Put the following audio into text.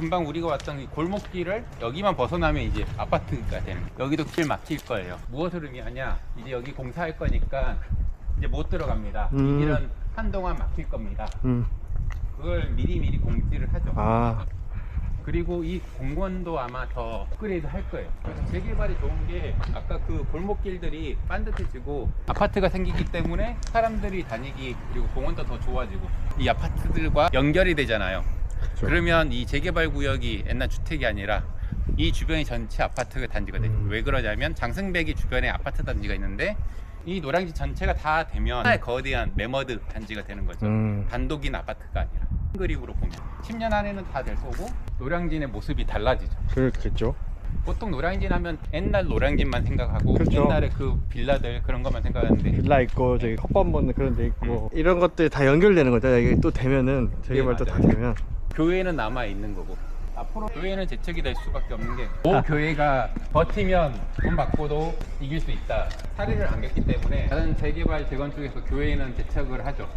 금방 우리가 왔던 이 골목길을 여기만 벗어나면 이제 아파트가 되는 거예요. 여기도 길 막힐 거예요. 무엇을 의미하냐? 이제 여기 공사할 거니까 이제 못 들어갑니다. 음. 이 길은 한동안 막힐 겁니다. 음. 그걸 미리미리 공지를 하죠. 아. 그리고 이 공원도 아마 더 업그레이드 할 거예요. 그래서 재개발이 좋은 게 아까 그 골목길들이 반듯해지고 아파트가 생기기 때문에 사람들이 다니기 그리고 공원도 더 좋아지고 이 아파트들과 연결이 되잖아요. 그렇죠. 그러면 이 재개발 구역이 옛날 주택이 아니라 이 주변이 전체 아파트 단지가 되죠. 음. 왜 그러냐면 장승배기 주변에 아파트 단지가 있는데 이 노량진 전체가 다 되면 하나의 거대한 매머드 단지가 되는 거죠. 음. 단독인 아파트가 아니라 큰 그림으로 보면 10년 안에는 다 될 거고 노량진의 모습이 달라지죠. 그렇겠죠. 보통 노량진 하면 옛날 노량진만 생각하고 그렇죠. 옛날에 그 빌라들 그런 것만 생각하는데 빌라 있고 저기 컵밥 먹는 그런 데 있고 이런 것들이 다 연결되는 거죠. 이게 또 되면은 재개발도 네, 다 맞아요. 되면 교회는 남아 있는 거고 앞으로 교회는 재척이 될 수밖에 없는 게모 아. 교회가 버티면 돈 받고도 이길 수 있다 사례를 안 겪기 때문에 다른 재개발 재건축에서 교회는 재척을 하죠